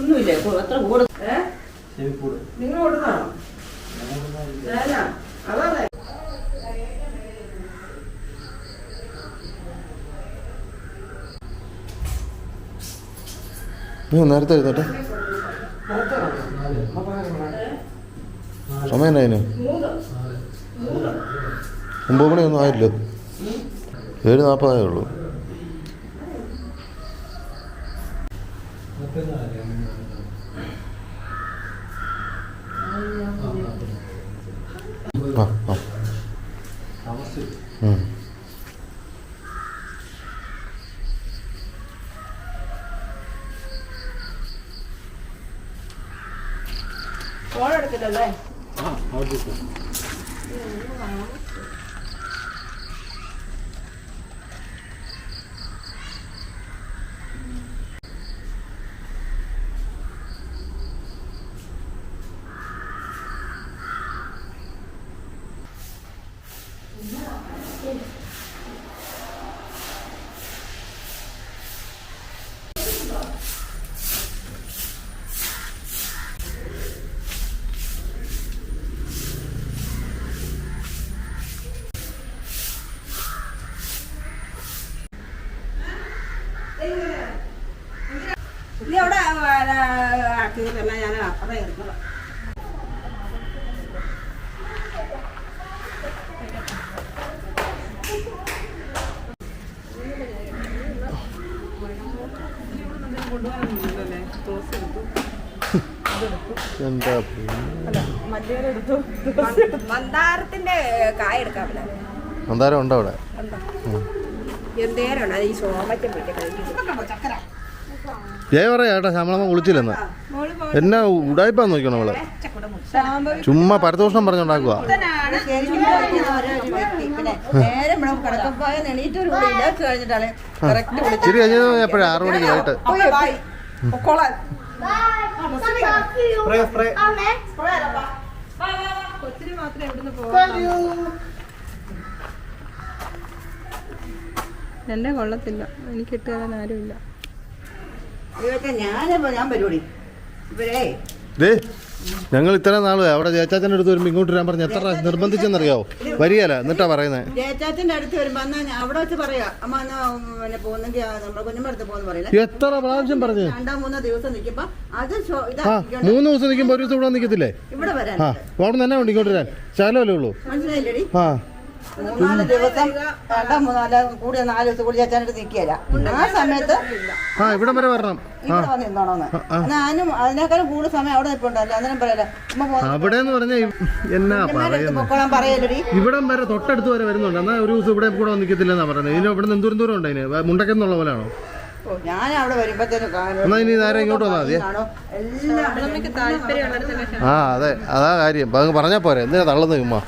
ഒന്നുമില്ലേ? അത്ര കൂടെ? നിങ്ങൾ കൊടുക്കണോ നീ നേരത്തെ എഴുന്നേട്ടെ സമയം അതിന് ഒമ്പത് മണിയൊന്നും ആയില്ല. ഏഴ് നാൽപ്പതായേ ഉള്ളൂ. Hello. എന്താ മന്ദാരത്തിന്റെ കായ പറ്റില്ല മന്ദാരം ഉണ്ടോ അവിടെ? എന്തേരാണ് എന്തേരം ഈ സോമറ്റം വീട്ടിൽ കഴിക്കുന്നത്. ചക്കര? ജയ പറയാ ചേട്ടാ കുളിച്ചില്ലെന്ന് എന്നാ ഉടായിപ്പാ നോക്കണം അവൾ. ചുമ്മാ പരദോഷം പറഞ്ഞുണ്ടാക്കുക ഇച്ചിരി കഴിഞ്ഞത് എപ്പോഴാ? ആറു മണിക്ക് വൈകിട്ട് എന്റെ കൊള്ളത്തില്ല. എനിക്ക് ഇട്ടുതരാൻ ആരുമില്ല. ഇതൊക്കെ ഞാനിപ്പോ ഞാൻ പരിപാടി. ഇവരേ. ദേ ഞങ്ങൾ ഇത്ര നാൾ അവിടെ ചേച്ചാച്ചന്റെ അടുത്ത് വരുമ്പോൾ ഇങ്ങോട്ട് വരാൻ പറഞ്ഞു എത്ര നിർബന്ധിച്ചെന്നറിയാവോ? വരികയല്ല എന്നിട്ടാ പറയുന്നത് ജയച്ചാച്ചന്റെ അടുത്ത് വരുമ്പോ അവിടെ വെച്ച് പറയാ. അമ്മ എന്നാ പിന്നെ പോകുന്നെങ്കിൽ നമ്മുടെ കുഞ്ഞമ്മടുത്ത് പോകുന്ന പറയില്ല എത്ര പ്രാവശ്യം പറഞ്ഞു? മൂന്ന് മൂന്നോ ദിവസം നിൽക്കുമ്പോ അത് ആ മൂന്ന് ദിവസം നിൽക്കുമ്പോൾ ഒരു ദിവസം ഇവിടെ നിൽക്കത്തില്ലേ ഇവിടെ വരാൻ ആ അവിടെ നിന്ന് തന്നെ ഉണ്ട് ഇങ്ങോട്ട് വരാൻ. ശകലമല്ലേ ഉള്ളൂ? മനസ്സിലായില്ലേടി? ആ. മൂന്നാൽ ദിവസം രണ്ടോ മൂന്നാൽ കൂടിയ നാല് ദിവസം കൂടി ചേച്ചാന്റെ നിൽക്കില്ല ആ സമയത്ത് ആ ഇവിടം വരെ വരണം. ഇവിടെ വന്ന് നിന്നോണോന്ന്. ഞാനും അതിനേക്കാളും കൂടുതൽ സമയം അവിടെ നിൽപ്പുണ്ടല്ലോ അന്നേരം പറയല അമ്മ പോകുന്ന അവിടെ എന്ന് പറഞ്ഞാൽ എന്നാ പറയുന്നത് പൊക്കോളാൻ പറയല്ലടി. ഇവിടം വരെ തൊട്ടടുത്ത് വരെ വരുന്നുണ്ട്. എന്നാ ഒരു ദിവസം ഇവിടെ കൂടെ നിൽക്കത്തില്ലെന്നാ പറയുന്നത് ഇതിന് ഇവിടെ നിന്ന് എന്തോരം ദൂരം ഉണ്ട് അതിന്. മുണ്ടക്കെന്നുള്ള പോലെയാണോ ഞാൻ അവിടെ വരുമ്പോഴത്തേനും കാണും. എന്നാ ഇനി നേരെ ഇങ്ങോട്ട് വന്നാൽ ആ അതെ. അതാ കാര്യം. പറഞ്ഞാ പോരെ. എന്തിനാ തള്ളുന്ന ചുമ്മാ.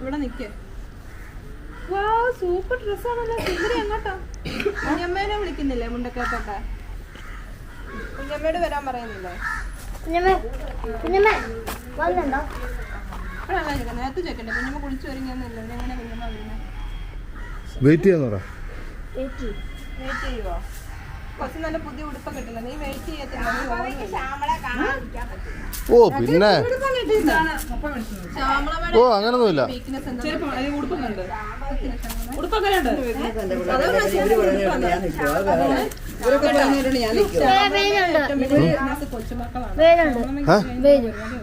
ഇവിടെ നിക്കേ. വാ സൂപ്പർ ഡ്രസ്സാണല്ലോ. സുന്ദരി എങ്ങോട്ടാ കുഞ്ഞമ്മേനെ വിളിക്കുന്നില്ലേ മുണ്ടക്കത്തൊക്കെ കുഞ്ഞമ്മയോട് വരാൻ പറയുന്നില്ലേ? നേരത്തെ ചോദിക്കണ്ടേ? കുഞ്ഞമ്മ കുളിച്ചു ഒരുങ്ങിയൊന്നുമില്ല എങ്ങനെ കുഞ്ഞമ്മ വരുന്നത് വെയിറ്റ് പറ. വെയിറ്റ് ചെയ്യുവോ? നല്ല പുതിയ കിട്ടില്ല നീ വെയിറ്റ് ചെയ്യത്തില്ല. ഓ പിന്നെ? ഓ അങ്ങനൊന്നുമില്ല.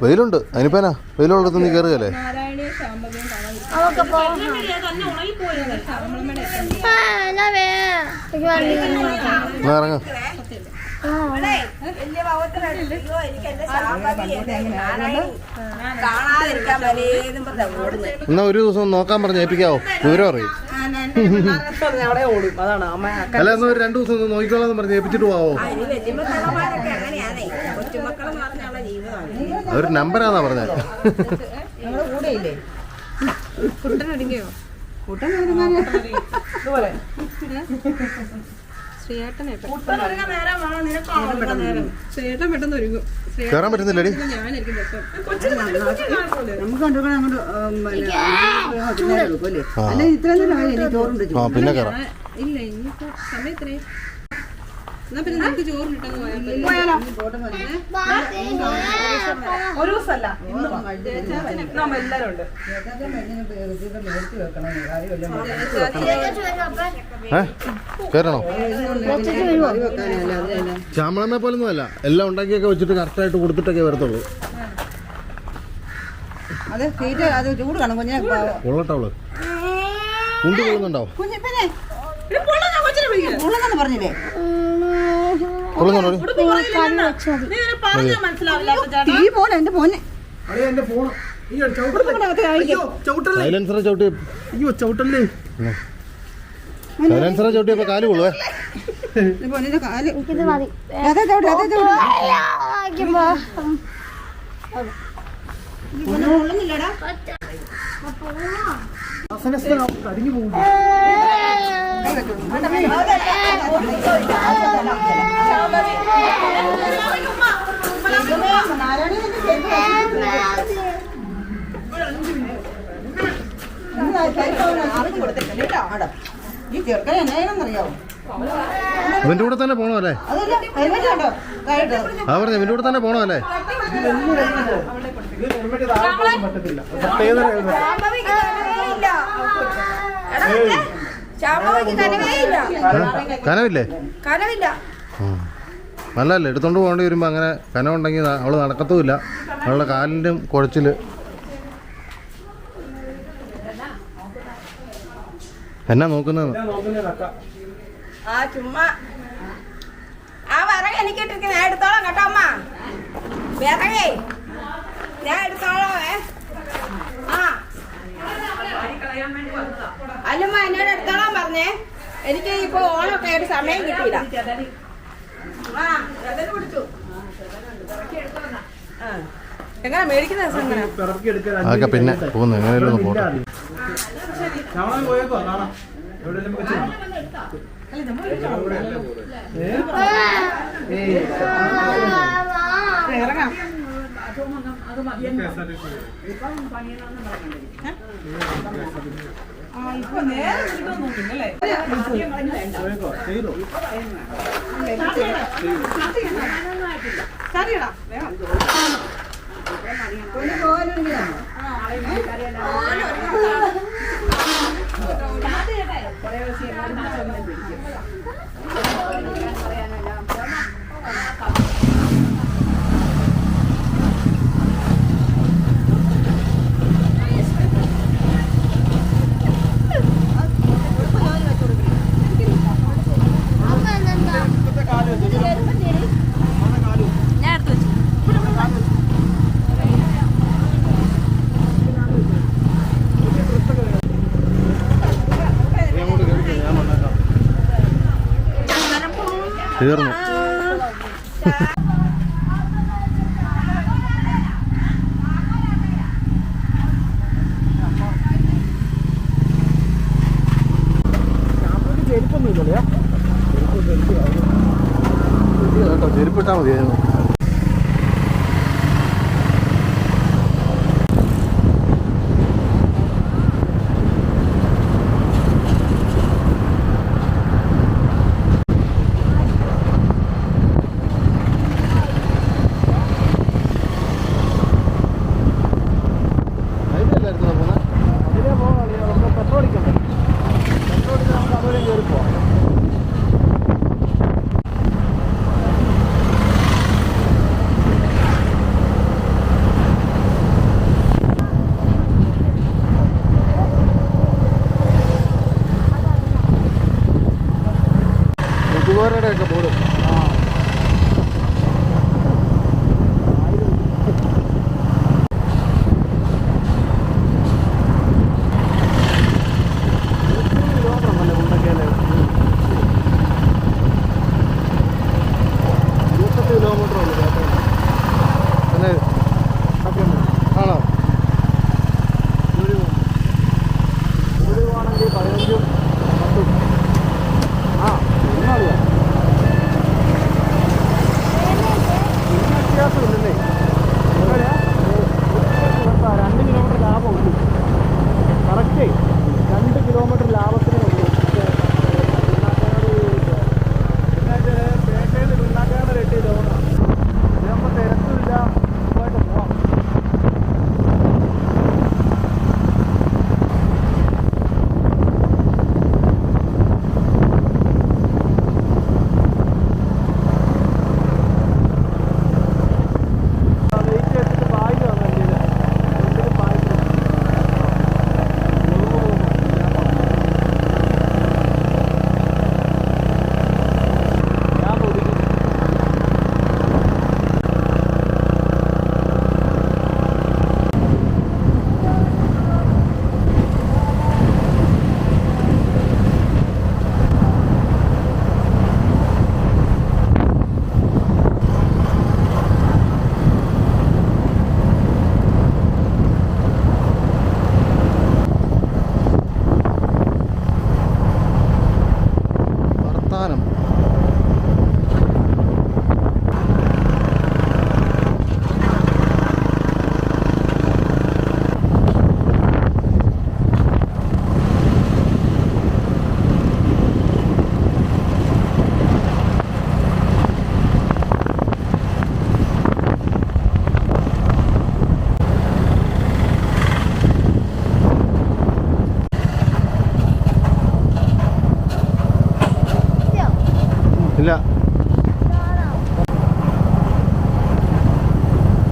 വെയിലുണ്ട്. അതിനിപ്പേനാ വെയിലുള്ളത് നീ കയറുകയല്ലേ നാരായണിയും. അവക്ക് എന്നാ ഒരു ദിവസം നോക്കാൻ പറഞ്ഞ് ഏൽപ്പിക്കാവോ? വിവരം അറിയും. അവിടെ ഓടും. അതാണ് അമ്മ അല്ല എന്നാ ഒരു രണ്ടു ദിവസം നോക്കിക്കോളാന്ന് പറഞ്ഞ് ഏൽപ്പിച്ചിട്ട് പോവോ ഒരു നമ്പരാന്നാ പറഞ്ഞത്. നമ്മുടെ കൂടെ ഇല്ലേ? കുട്ടനൊരുങ്ങിയോ കൂട്ടം ഇതുപോലെ. ശ്രീയേട്ടനെ പെട്ടെന്ന് ശ്രീയേട്ടൻ ഒരുങ്ങും. കയറാൻ പറ്റുന്നില്ലടി. നമുക്ക് പിന്നെ കയറാം ഇല്ല ഇനിയിപ്പോ സമയത്രേ എന്നാ പിന്നെ നമുക്ക് ഒരു ദിവസമല്ല എല്ലാരും ഉണ്ട് കയറണോ പോലൊന്നും അല്ല എല്ലാം ഉണ്ടാക്കിയൊക്കെ വെച്ചിട്ട് കറക്റ്റായിട്ട് കൊടുത്തിട്ടൊക്കെ വരത്തുള്ളൂ അത് തീറ്റ അത് ചൂട് കാണും കുഞ്ഞിനെ കൊള്ളട്ടവൾ കുണ്ടു കൊള്ളുന്നുണ്ടോ കുഞ്ഞി പിന്നെ ഉള്ളതെന്ന് പറഞ്ഞില്ലേ തീ പോലെ എന്റെ മോനെ. സൈലൻസറ ചവിട്ടി. അയ്യോ ചവിട്ടല്ലേ. സൈലൻസറ ചവിട്ടിയപ്പോ കാൽ കൊള്ളുവേ? കരിഞ്ഞു പോകും. ഈ ചെറുക്കൻ എന്നാണെന്നറിയാവോ ഇവന്റെ കൂടെ തന്നെ പോണോ അല്ലേ? ആ പറഞ്ഞു ഇവന്റെ കൂടെ തന്നെ പോണോ അല്ലേ? പറ്റത്തില്ല കനവില്ലേ. കനവില്ല. നല്ലതല്ലേ? എടുത്തോണ്ട് പോകേണ്ടി വരുമ്പോ അങ്ങനെ കനവുണ്ടെങ്കിൽ അവൾ നടക്കത്തുമില്ല. അവളുടെ കാലിന്റെ കുഴച്ചിൽ. എന്നാ നോക്കുന്നത് ഞാൻ നോക്കുന്നത് നക്ക ആ ചുമ്മാ. ആ വിറക് എനിക്ക് ഇട്ടിരിക്കുന്ന ഞാൻ എടുത്തോളാം കേട്ടോ അമ്മ. വിറകേ. ഞാൻ എടുത്തോളാമേ ആ. അല്ലമ്മ എന്നോട് എടുത്തോളാൻ പറഞ്ഞേ. എനിക്ക് ഇപ്പൊ ഓണൊക്കെ ആയിട്ട് സമയം കിട്ടിയില്ല. എങ്ങനെ മേടിക്കുന്ന അതൊക്കെ പിന്നെ പോകുന്നു. പോട്ടെ. ഞങ്ങളെ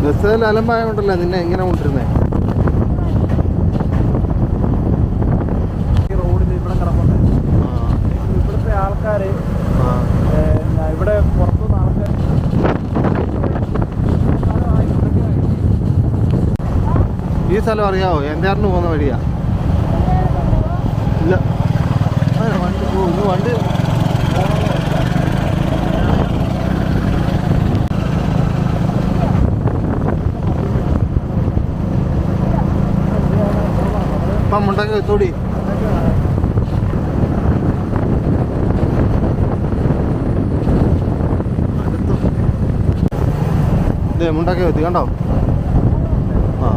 ബസ്സിൽ അലമ്പായോണ്ടല്ലോ നിന്നെ എങ്ങനെ കൊണ്ടിരുന്നേ റോഡിൽ ഇവിടെ കിടപ്പുണ്ട്. ഇവിടുത്തെ ആൾക്കാർ ഇവിടെ പുറത്തുനിന്ന് ആൾക്കാർ ഈ സ്ഥലം അറിയാവോ? എന്തായിരുന്നു പോകുന്ന വഴിയാ. ഇല്ല. വണ്ടി വണ്ടി മുണ്ടൊക്കെ എത്തൂടി ഇതേ മുണ്ടൊക്കെ വെത്തി കണ്ടോ? ആ.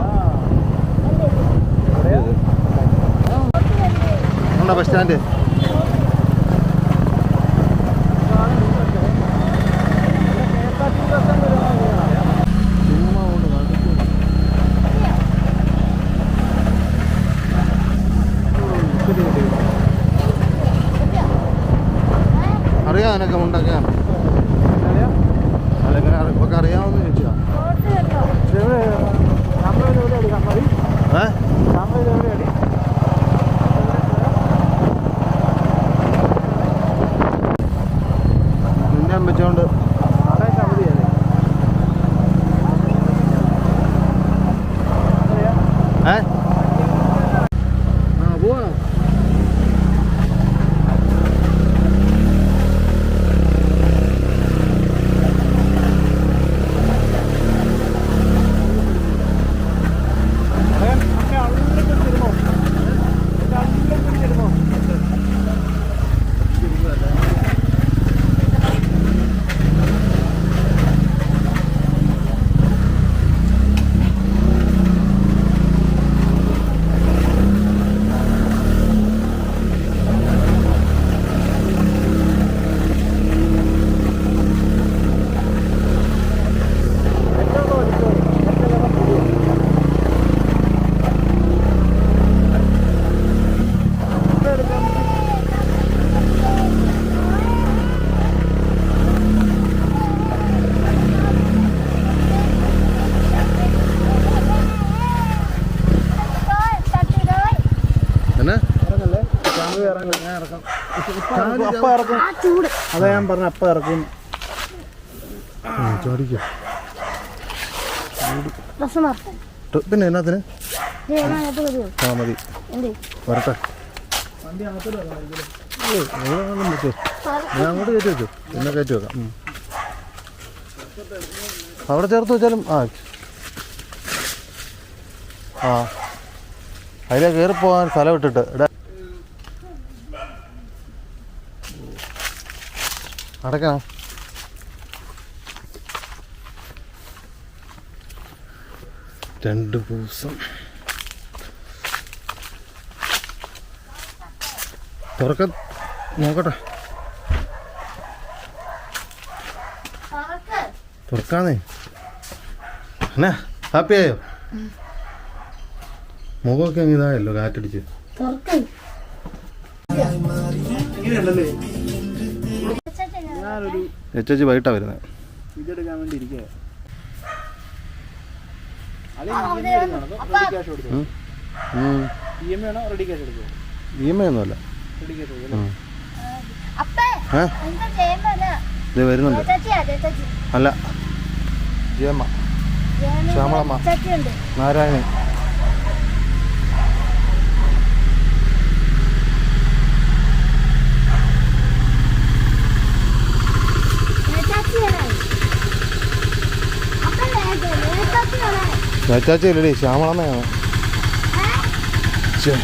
ഉണ്ടോ ബസ് സ്റ്റാൻഡ് ചുമ്മാ കൊണ്ട് നടക്കും. ശരി, ശരി. അറിയാം ഉണ്ടാക്കാം അല്ലെങ്കിൽ അല്ലെങ്ങനെ അറിയാമെന്ന് ചോദിച്ചാ എവിടെയാണ് കമ്മതി ഏ കമ്മതി എവിടെയാണ് നിന്നെ വെച്ചോണ്ട് അവിടെ കമ്മതിയല്ലേ ഏ ആ പോവാണോ എന്നാ കമ്മതി ഇറങ്ങും ഞാൻ ഇറക്കാം അപ്പം ഇറക്കും. അതാ ഞാൻ പറഞ്ഞ അപ്പം ഇറക്കും. ചോദിക്കും. പിന്നെ എന്നാത്തിന്? ആ മതി. വരട്ടെ. ഞാൻ അങ്ങോട്ട് കയറ്റി വെച്ചു പിന്നെ കയറ്റി വെക്കാം. അവിടെ ചേർത്ത് വെച്ചാലും ആ ആ. അതിലെ കയറി പോകാൻ സ്ഥലം ഇട്ടിട്ട്. ഇടാ അടയ്ക്കണം രണ്ട് ദിവസം. തുറക്ക നോക്കട്ടെ. തുറക്കാന്നേ. എന്നാ ഹാപ്പി ആയോ? മുഖമൊക്കെ അങ്ങ് ഇതായല്ലോ കാറ്റടിച്ച്. തുറക്ക്. ഇങ്ങനെയല്ലല്ലേ? ഞാനൊരു എച്ച് എച്ച് വൈകിട്ടാണ് വരുന്നത് ഇതെടുക്കാൻ വേണ്ടി ഇരിക്കുക ഇ എം ഐ ഇ ഒന്നുമല്ല. ഇത് വരുന്നുണ്ട്. അല്ല. ജയമ്മ. ശ്യാമളമ്മ. ചേച്ചിയുണ്ട് ചേച്ചാച്ചി അല്ലടി ശ്യാമളമ്മയാണ് ശ്ശേ.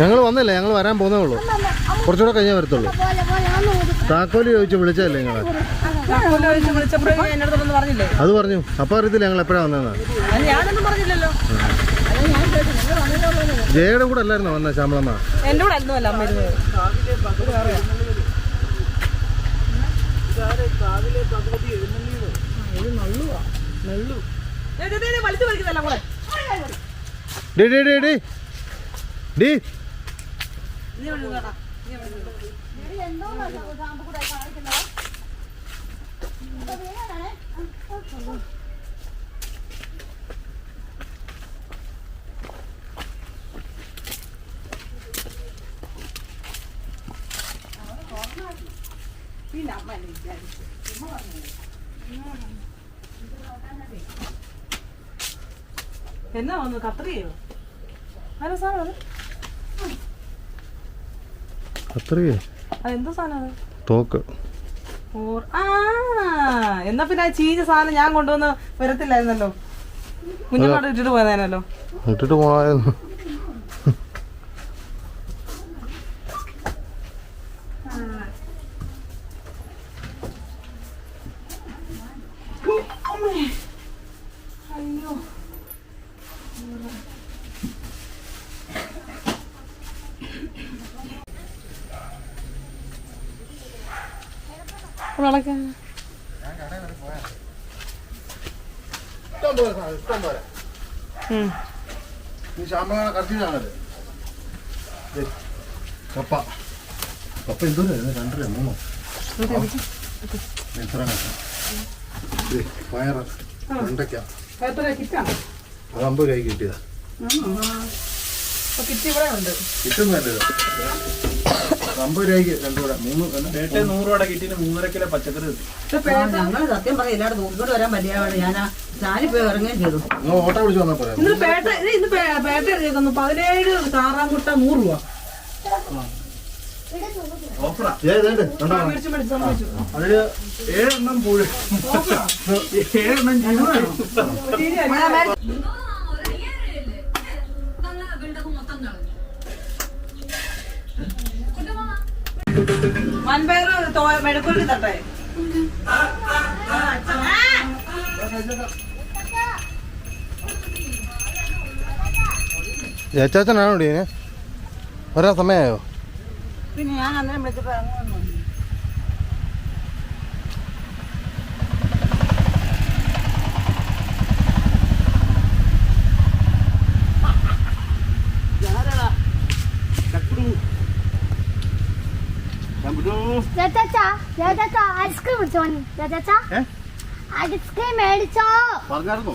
ഞങ്ങൾ വന്നില്ല? ഞങ്ങൾ വരാൻ പോകുന്നേ ഉള്ളൂ. കുറച്ചുകൂടെ കഴിഞ്ഞാൽ വരത്തുള്ളൂ. താക്കോലി ചോദിച്ച് വിളിച്ചല്ലേ ഞങ്ങൾ അത് പറഞ്ഞു. അപ്പൊ അറിയത്തില്ല ഞങ്ങൾ എപ്പോഴാ വന്നതെന്നാണ് ജയയുടെ കൂടെ അല്ലായിരുന്നു വന്ന ശ്യാമളമ്മ? എന്റെ കൂടെ ഡി ഡി ഡി. ഡി. കൂടെ ഡി ഡി ഡി ഡി ഡി എന്നാ വന്നു. കത്രിയോ? അതെന്താ സാധനം അത്രയേ. അതെന്തോ സാധനം അത്? തോക്ക്. ആ എന്നാ പിന്നെ ആ ചീഞ്ഞ സാധനം ഞാൻ കൊണ്ടുവന്ന് വരത്തില്ലായിരുന്നല്ലോ. കുഞ്ഞുങ്ങളോട് ഇട്ടിട്ട് പോയതായിരുന്നല്ലോ. ഇട്ടിട്ട് പോണായിരുന്നു കപ്പ എന്തോരായിരുന്നു രണ്ടര മൂന്നോ എത്ര പയറ് വെണ്ടയ്ക്ക. അത് അമ്പത് രൂപയ്ക്ക് കിട്ടിയതാ. അപ്പൊ അമ്പത് രൂപയ്ക്ക് രണ്ടു കൂടെ മൂന്ന് നൂറ് രൂപയുടെ കിറ്റിന് മൂന്നര കിലോ പച്ചക്കറി കിട്ടി. ഞങ്ങൾ സത്യം പറയാം എല്ലാവരും നോക്കിക്കൊണ്ട് വരാൻ പറ്റിയാണ് ഞാൻ ചാലിൽ പോയി ഇറങ്ങുകയും ചെയ്തു. ഓട്ടോ വിളിച്ച് വന്നാൽ പോരാ. ഇന്ന് പേട്ട ഇന്ന് പേട്ട പതിനേഴ് താറാമുട്ട നൂറ് രൂപ. ഓഫറാ അതിൽ ഏഴെണ്ണം പൂഴ ഏഴെണ്ണം ജീവനാണ്. വൻപയർ മെഴുക്കുരുട്ടി തട്ടേ. ചേച്ചാച്ചനാണോ ഡീനെ ഒരാ സമയമായോ? പിന്നെ ഞാൻ അന്നേരം വിളിച്ചപ്പോൾ ചേച്ചാ ഐസ്ക്രീം മേടിച്ചോ. പറഞ്ഞായിരുന്നോ?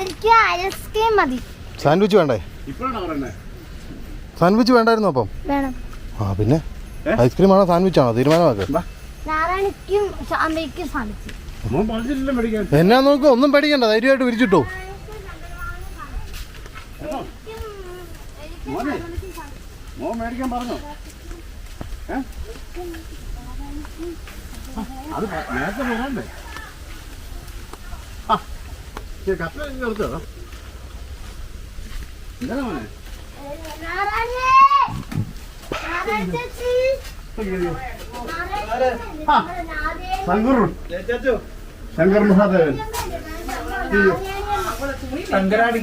എനിക്ക് ഐസ്ക്രീം മതി. സാൻഡ്വിച്ച് വേണ്ടേ? ഇപ്പോഴാണ് സാൻഡ്വിച്ച് വേണ്ടായിരുന്നോ അപ്പം? വേണം. ആ പിന്നെ? ഐസ്ക്രീം ആണോ സാൻഡ്വിച്ച്. ആണോ തീരുമാനമാക്ക് എന്നാ നോക്ക് ഒന്നും പഠിക്കണ്ട ധൈര്യമായിട്ട് വിരിച്ചിട്ടു. അത് നേരത്തെ ആ കപ്പ എന്താ മോനെ? ശങ്കർ ശങ്കർ മഹാദേവൻ ശങ്കരാടി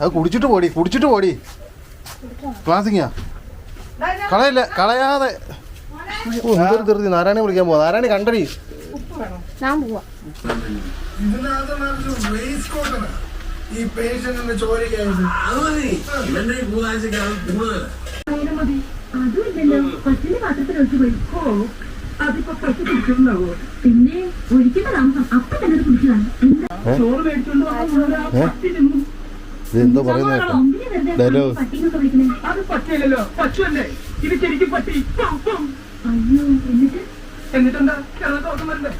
അത് കുടിച്ചിട്ട് പോടി കുടിച്ചിട്ട് പോടി. ക്ലാസിങ്ങാ കളയില്ല കളയാതെ. ധൃതി. നാരായണി വിളിക്കാൻ പോവാ. നാരായണി കണ്ടടി. ഞാൻ പോവാ. ഈ പേഷ്യന്റിന്റെ ചോരയ്ക്കായത് അതുമില്ലല്ലോ പച്ചിന്റെ പാത്രത്തിൽ ഒഴിച്ചു പോയി. ഓ അതിപ്പോ പശു കുടിച്ചിട്ടുണ്ടാവോ പിന്നെ ഒഴിക്കുന്ന താമസം. അപ്പൊ തന്നെ അത് കുടിച്ചതാണ്. ചോറ് മേടിച്ചോണ്ട് പട്ടി പറയുന്ന ഡയലോഗ്. പറ്റിയല്ലോ പശുവല്ലേ. ഇത് ശരിക്കും പറ്റി പം, പം. അയ്യോ എന്നിട്ട്? എന്നിട്ടെന്താ? കിണർ തുറക്കം വരണ്ടേ?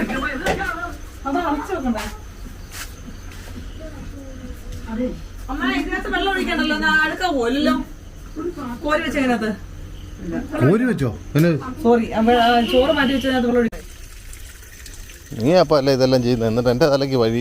എങ്ങനെ പോയി? എന്താ കാണാം? അത് അടച്ചു വെക്കണ്ടേ? അമ്മ ഇതിനകത്ത് വെള്ളം ഒഴിക്കണ്ടല്ലോ? എന്നാ അടുക്ക പോലല്ലോ. കോരി വെച്ച അതിനകത്ത് സോറി ചോറ് മാറ്റി വെച്ചതിനകത്ത് വെള്ളം ഒഴിക്കാം നീ അപ്പം അല്ല ഇതെല്ലാം ചെയ്യുന്നത്? എന്നിട്ട് എന്റെ തലയ്ക്ക് വഴി